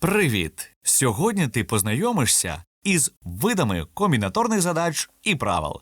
Привіт! Сьогодні ти познайомишся із видами комбінаторних задач і правил.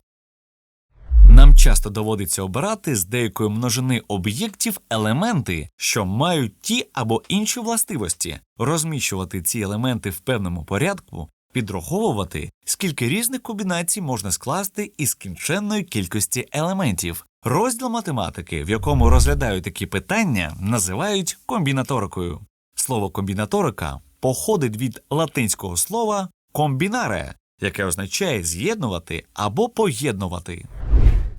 Нам часто доводиться обирати з деякої множини об'єктів елементи, що мають ті або інші властивості, розміщувати ці елементи в певному порядку, підраховувати, скільки різних комбінацій можна скласти із кінченної кількості елементів. Розділ математики, в якому розглядають такі питання, називають комбінаторикою. Слово комбінаторика походить від латинського слова комбінаре, яке означає з'єднувати або поєднувати.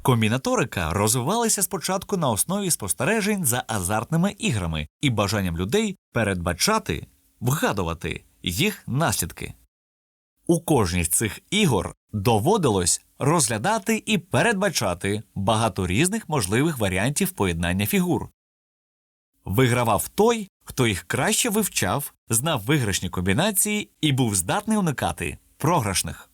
Комбінаторика розвивалася спочатку на основі спостережень за азартними іграми і бажанням людей передбачати, вгадувати їх наслідки. У кожній з цих ігор доводилось розглядати і передбачати багато різних можливих варіантів поєднання фігур. Вигравав той, хто їх краще вивчав, знав виграшні комбінації і був здатний уникати програшних.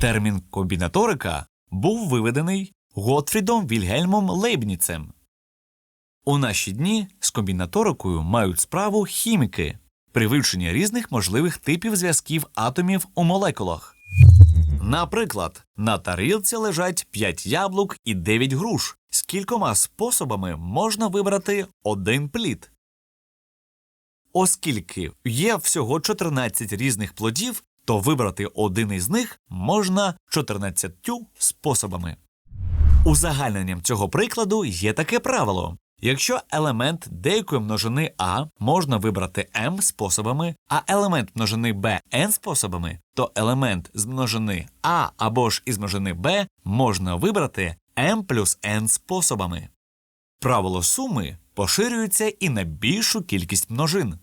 Термін комбінаторика був виведений Готфрідом Вільгельмом Лейбніцем. У наші дні з комбінаторикою мають справу хіміки при вивченні різних можливих типів зв'язків атомів у молекулах. Наприклад, на тарілці лежать 5 яблук і 9 груш. З кількома способами можна вибрати один плід. Оскільки є всього 14 різних плодів, то вибрати один із них можна 14 способами. Узагальненням цього прикладу є таке правило. Якщо елемент деякої множини А можна вибрати m способами, а елемент множини b n способами, то елемент з множини А або ж із множини b можна вибрати m плюс n способами. Правило суми поширюється і на більшу кількість множин.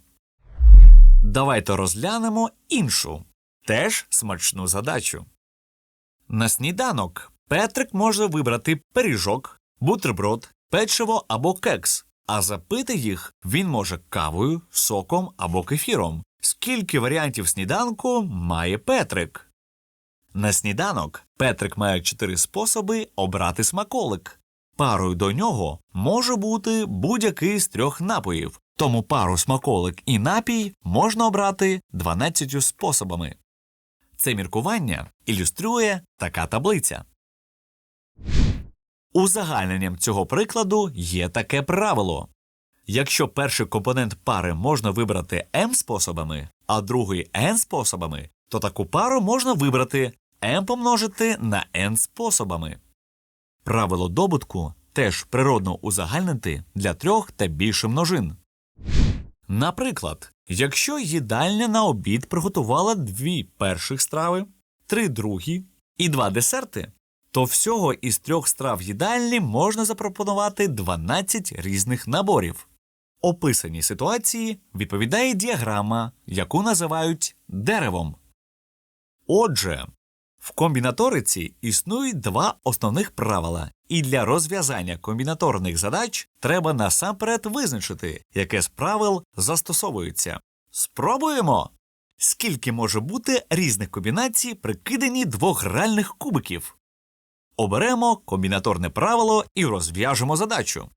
Давайте розглянемо іншу, теж смачну задачу. На сніданок Петрик може вибрати пиріжок, бутерброд, печиво або кекс, а запити їх він може кавою, соком або кефіром. Скільки варіантів сніданку має Петрик? На сніданок Петрик має чотири способи обрати смаколик. Парою до нього може бути будь-який з трьох напоїв, тому пару смаколик і напій можна обрати 12 способами. Це міркування ілюструє така таблиця. Узагальненням цього прикладу є таке правило. Якщо перший компонент пари можна вибрати m способами, а другий n способами, то таку пару можна вибрати m помножити на n способами. Правило добутку теж природно узагальнити для трьох та більше множин. Наприклад, якщо їдальня на обід приготувала дві перших страви, три другі і два десерти, то всього із трьох страв їдальні можна запропонувати 12 різних наборів. Описаній ситуації відповідає діаграма, яку називають деревом. Отже, в комбінаториці існують два основних правила, і для розв'язання комбінаторних задач треба насамперед визначити, яке з правил застосовується. Спробуємо! Скільки може бути різних комбінацій при киданні двох гральних кубиків? Оберемо комбінаторне правило і розв'яжемо задачу.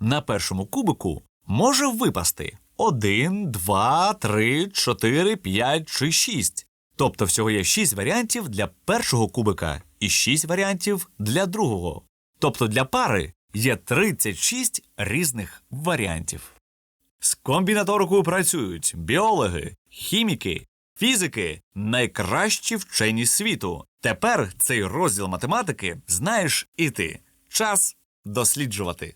На першому кубику може випасти 1, 2, 3, 4, 5 чи 6. Тобто всього є 6 варіантів для першого кубика і 6 варіантів для другого. Тобто для пари є 36 різних варіантів. З комбінаторикою працюють біологи, хіміки, фізики, найкращі вчені світу. Тепер цей розділ математики знаєш і ти. Час досліджувати.